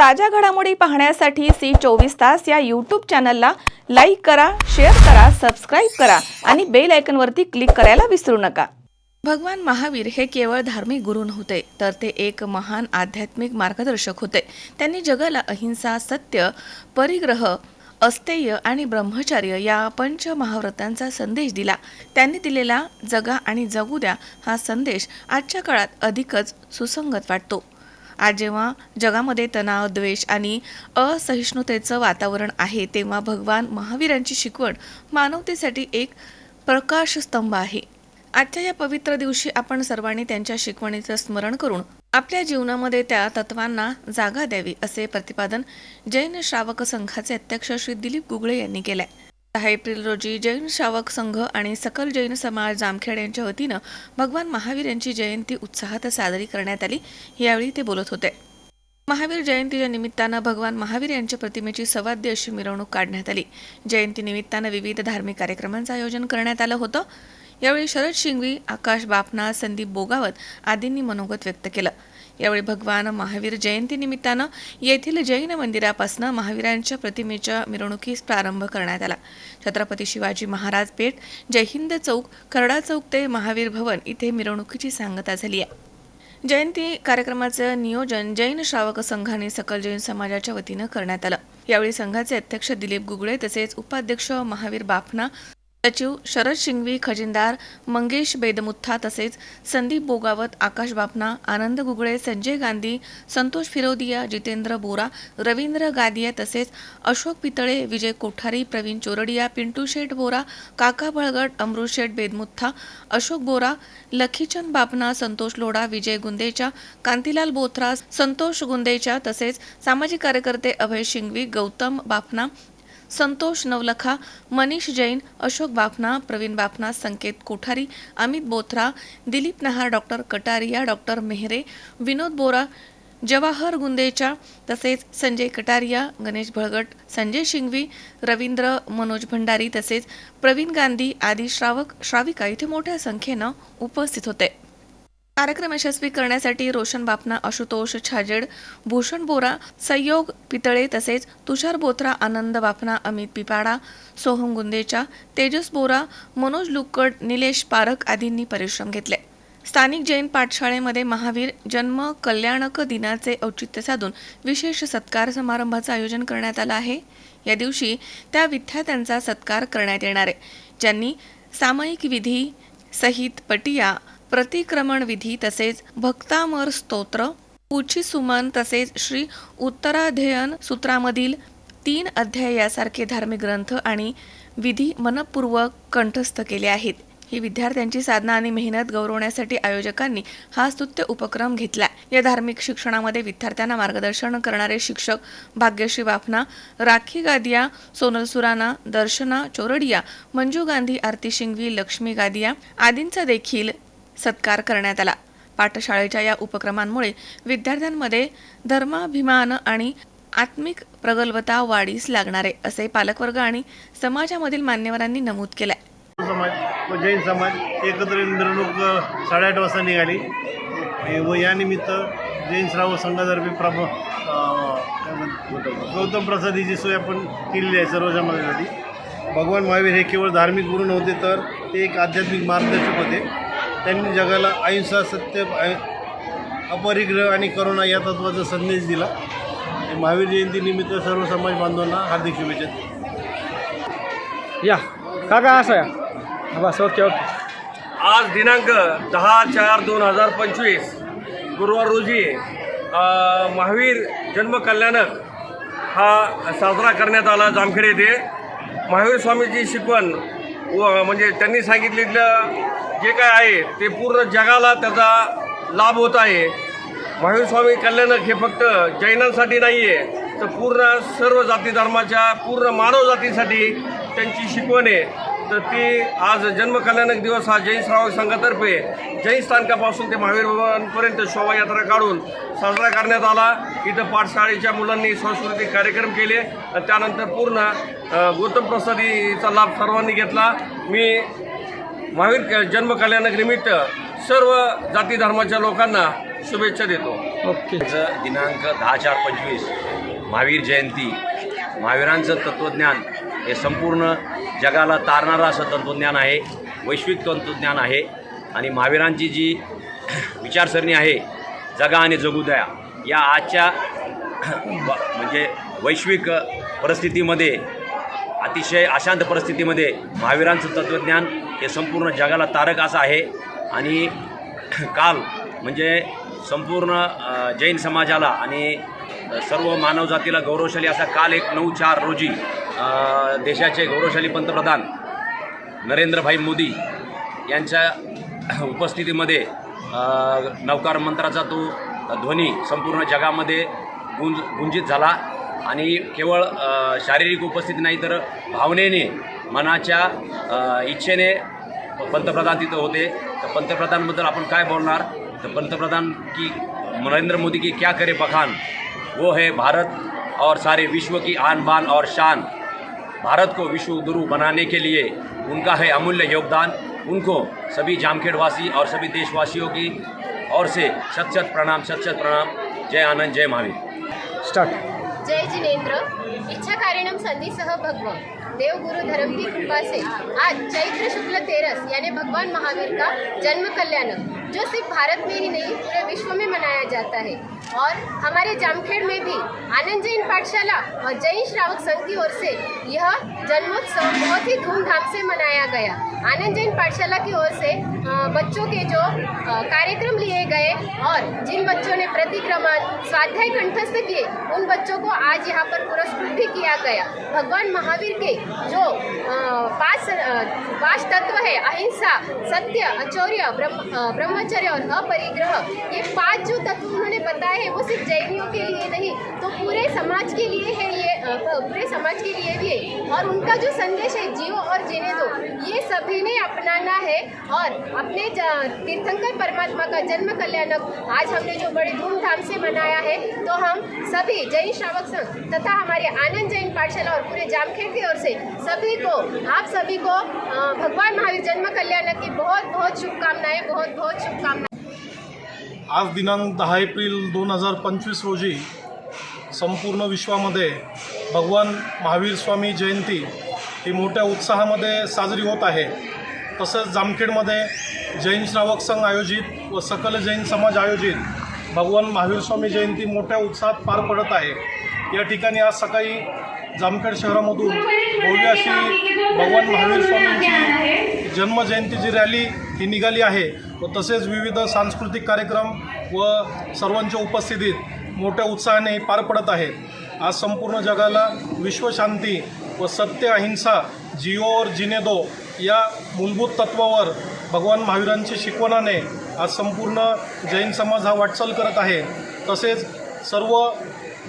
ताज्या घडामोडी पाहण्यासाठी सी चोवीस तास या यूट्यूब चॅनलला लाईक करा शेअर करा सबस्क्राईब करा आणि बेल आयकनवरती क्लिक करायला विसरू नका. भगवान महावीर हे केवळ धार्मिक गुरु नव्हते तर ते एक महान आध्यात्मिक मार्गदर्शक होते. त्यांनी जगाला अहिंसा सत्य परिग्रह अस्तेय आणि ब्रह्मचर्य या पंच महाव्रतांचा संदेश दिला. त्यांनी दिलेला जगा आणि जगू द्या हा संदेश आजच्या काळात अधिकच सुसंगत वाटतो. आज जेव्हा जगामध्ये तणाव द्वेष आणि असहिष्णुतेचं वातावरण आहे तेव्हा भगवान महावीरांची शिकवण मानवतेसाठी एक प्रकाशस्तंभ आहे. आजच्या या पवित्र दिवशी आपण सर्वांनी त्यांच्या शिकवणीचं स्मरण करून आपल्या जीवनामध्ये त्या तत्वांना जागा द्यावी असे प्रतिपादन जैन श्रावक संघाचे अध्यक्ष श्री दिलीप गुगळे यांनी केलंय. दहा एप्रिल रोजी जैन श्रावक संघ आणि सकल जैन समाज जामखेड यांच्या वतीनं भगवान महावीर यांची जयंती उत्साहात साजरी करण्यात आली. यावेळी ते बोलत होते. महावीर जयंतीच्या निमित्तानं भगवान महावीर यांच्या प्रतिमेची सवाद्य अशी मिरवणूक काढण्यात आली. जयंती निमित्तानं विविध धार्मिक कार्यक्रमांचं आयोजन करण्यात आलं होतं. यावेळी शरद शिंगवी आकाश बापना संदीप बोगावत आदींनी मनोगत व्यक्त केलं. यावेळी भगवान महावीर जयंती निमित्तानं येथील जैन मंदिरापासून महावीरांच्या प्रतिमेच्या मिरवणुकीस प्रारंभ करण्यात आला. छत्रपती शिवाजी महाराज पेठ जय हिंद चौक करडा चौक ते महावीर भवन इथे मिरवणुकीची सांगता झाली आहे. जयंती कार्यक्रमाचं नियोजन जैन श्रावक संघाने सकल जैन समाजाच्या वतीनं करण्यात आलं. यावेळी संघाचे अध्यक्ष दिलीप गुगळे तसेच उपाध्यक्ष महावीर बाफना सचिव शरद शिंगवी खजिनदार मंगेश बेदमुत्था तसेच संदीप बोगावत आकाश बापना आनंद गुगळे संजय गांधी संतोष फिरोदिया जितेंद्र बोरा रवींद्र गादिया तसेच अशोक पितळे विजय कोठारी प्रवीण चोरडिया पिंटू शेठ बोरा काका बळगट अमृत शेठ बेदमुत्था अशोक बोरा लखीचंद बापना संतोष लोढा विजय गुंदेचा कांतीलाल बोथरा संतोष गुंदेचा तसेच सामाजिक कार्यकर्ते अभय शिंगवी गौतम बापना संतोष नवलखा मनीष जैन अशोक बाफना प्रवीण बाफना संकेत कोठारी अमित बोथरा दिलीप नहार डॉक्टर कटारिया डॉक्टर मेहरे विनोद बोरा जवाहर गुंदेचा तसेच संजय कटारिया गणेश भळगट संजय शिंगवी रवींद्र मनोज भंडारी तसेच प्रवीण गांधी आदी श्रावक श्राविका इथे मोठ्या संख्येनं उपस्थित होते. कार्यक्रम यशस्वी करण्यासाठी रोशन बापना आशुतोष छाजेड भूषण बोरा संयोग पितळे तसेच तुषार बोथरा आनंद बापना अमित पिपाडा सोहम गुंदेचा तेजस बोरा मनोज लुक्कड निलेश पारख आदींनी परिश्रम घेतले. स्थानिक जैन पाठशाळेमध्ये महावीर जन्म कल्याणक दिनाचे औचित्य साधून विशेष सत्कार समारंभाचं आयोजन करण्यात आलं आहे. या दिवशी त्या विद्यार्थ्यांचा सत्कार करण्यात येणार आहे. ज्यांनी सामायिक विधी सहित पटिया प्रतिक्रमण विधी तसेच भक्तामर स्तोत्र उची सुमन तसेच श्री उत्तराध्ययन सूत्रामधील तीन अध्याय यासारखे धार्मिक ग्रंथ आणि विधी मनपूर्वक कंठस्थ केले आहेत. ही विद्यार्थ्यांची साधना आणि मेहनत गौरवण्यासाठी आयोजकांनी हा स्तुत्य उपक्रम घेतला या धार्मिक शिक्षणामध्ये विद्यार्थ्यांना मार्गदर्शन करणारे शिक्षक भाग्यश्री वाफना राखी गादिया सोनल सुराना दर्शना चोरडिया मंजू गांधी आरती शिंगवी लक्ष्मी गादिया आदींचा देखील सत्कार करण्यात आला. पाठशाळेच्या या उपक्रमांमुळे विद्यार्थ्यांमध्ये धर्माभिमान आणि आत्मिक प्रगल्भता वाढीस लागणारे असे पालकवर्ग आणि समाजामधील मान्यवरांनी नमूद केलंय. समाज व जैन समाज एकत्र मिरवणूक साडेआठ वाजता निघाली. व यानिमित्त जैन श्राव संघातर्फे प्रभ गौतम प्रसादीची सोय आपण केलेली आहे सर्व समाजासाठी. भगवान महावीर हे केवळ धार्मिक गुरु नव्हते तर ते एक आध्यात्मिक मार्गदर्शक होते. त्यांनी जगाला अहिंसा सत्य अपरिग्रह आणि करुणा या तत्वाचा संदेश दिला. हे महावीर जयंतीनिमित्त सर्व समाज बांधवांना हार्दिक शुभेच्छा या. काका असं या. बस ओके ओके. आज दिनांक दहा चार दोन हजार पंचवीस गुरुवार रोजी महावीर जन्म कल्याणक हा साजरा करण्यात आला जामखेड येथे. महावीर स्वामीची शिकवण म्हणजे त्यांनी सांगितलेलं जे काय आहे ते पूर्ण जगाला त्याचा लाभ होत आहे. महावीर स्वामी कल्याणक हे फक्त जैनांसाठी नाही आहे तर पूर्ण सर्व जाती धर्माच्या पूर्ण मानव जातीसाठी त्यांची शिकवण आहे. तर ती आज जन्म कल्याणक दिवस हा जैन श्रावक संघातर्फे जैन स्थानकापासून ते महावीर भवनपर्यंत शोभायात्रा काढून साजरा करण्यात आला. इथं पाठशाळेच्या मुलांनी सांस्कृतिक कार्यक्रम केले. आणि त्यानंतर पूर्ण गौतम प्रसादीचा लाभ सर्वांनी घेतला. मी महावीर क- जन्म कल्याणक निमित्त सर्व जाती धर्माच्या लोकांना शुभेच्छा देतो. ओके. दिनांक दहा चार पंचवीस महावीर जयंती महावीरांचं तत्त्वज्ञान हे संपूर्ण जगाला तारणारं असं तंत्रज्ञान आहे वैश्विक तंत्रज्ञान आहे आणि महावीरांची जी विचारसरणी आहे जगा आणि जगू द्या या आजच्या ब- म्हणजे वैश्विक परिस्थितीमध्ये अतिशय अशांत परिस्थितीमध्ये महावीरांचं तत्त्वज्ञान हे संपूर्ण जगाला तारक असं आहे आणि काल म्हणजे संपूर्ण जैन समाजाला आणि सर्व मानवजातीला गौरवशाली असा काल एक नऊ चार रोजी देशाचे गौरवशाली पंतप्रधान नरेंद्रभाई मोदी यांच्या उपस्थितीमध्ये नवकार मंत्राचा तो ध्वनी संपूर्ण जगामध्ये गुंज गुंजित झाला. आणि केवळ शारीरिक उपस्थिती नाही तर भावनेने मनाच्या इच्छेने पंतप्रधान तिथं होते. तर पंतप्रधानबद्दल आपण काय बोलणार? तर पंतप्रधान की नरेंद्र मोदी की क्या करे बखान? वो है भारत और सारे विश्व की आन बान और शान. भारत को विश्व गुरु बनाने के लिए उनका है अमूल्य योगदान। उनको सभी जामखेड़वासी और सभी देशवासियों की ओर से शत शत प्रणाम शत शत प्रणाम। जय आनंद जय महावीर। स्टार्ट। जय जिनेन्द्र। इच्छा कारिणम संधीसह भगवान। देव गुरु धर्म की कृपा से आज चैत्र शुक्ल तेरस यानी भगवान महावीर का जन्म कल्याणक जो सिर्फ़ भारत में ही नहीं, पूरे विश्व में मनाया जाता है। और हमारे जामखेड़ में भी आनंद जैन पाठशाला और जैन श्रावक संघ की ओर से यह जन्मोत्सव बहुत ही धूमधाम से मनाया गया। आनंद जैन पाठशाला की ओर से बच्चों के जो कार्यक्रम लिए गए और जिन बच्चों ने प्रतिक्रमण, स्वाध्याय कंठस्थ किए, उन बच्चों को आज यहाँ पर पुरस्कृत भी किया गया। भगवान महावीर के जो पाँच पाँच तत्व है, अहिंसा, सत्य, अचौर्य ब्रह्म ब्रह्मचर्य और अपरिग्रह. ये पांच जो तत्व उन्होंने बताए हैं वो सिर्फ जैनियों के लिए नहीं तो पूरे समाज के लिए है ये पूरे समाज के लिए भी है। और उनका जो संदेश है, जियो और जीने दो, ये सभी ने अपनाना है। और अपने तीर्थंकर परमात्मा का जन्म कल्याणक आज हमने जो बड़े धूमधाम से मनाया है तो हम सभी जैन श्रावक संघ तथा हमारे आनंद जैन पाठशाला और पूरे जामखेड़ की ओर से सभी को, आप सभी को भगवान महावीर जन्म कल्याणक की बहुत बहुत शुभकामनाएँ, बहुत बहुत शुभकामनाएँ। आज दिनांक दहा एप्रिल दोन हज़ार पंचवीस रोजी संपूर्ण विश्वामध्ये भगवान महावीर स्वामी जयंती ही मोठ्या उत्साहामध्ये साजरी होत आहे. तसंच जामखेडमध्ये जैन श्रावक संघ आयोजित व सकल जैन समाज आयोजित भगवान महावीर स्वामी जयंती मोठ्या उत्साहात पार पडत आहे. या ठिकाणी आज सकाळी जामखेड शहरामधून भव्य अशी भगवान महावीर स्वामींची जन्मजयंतीची रॅली ही निघाली आहे व तसेच विविध सांस्कृतिक कार्यक्रम व सर्वांच्या उपस्थितीत मोठ्या उत्साहाने पार पडत आहे. आज संपूर्ण जगाला विश्वशांती व सत्य अहिंसा जिओ और जिने दो या मूलभूत तत्वावर भगवान महावीरांची शिकवणाने आज संपूर्ण जैन समाज हा वाटचाल करत आहे. तसेच सर्व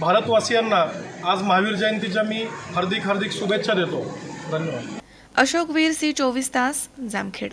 भारतवासियांना आज महावीर जयंतीच्या मी हार्दिक हार्दिक शुभेच्छा देतो. धन्यवाद. अशोक वीर सी चोवीस तास जामखेड.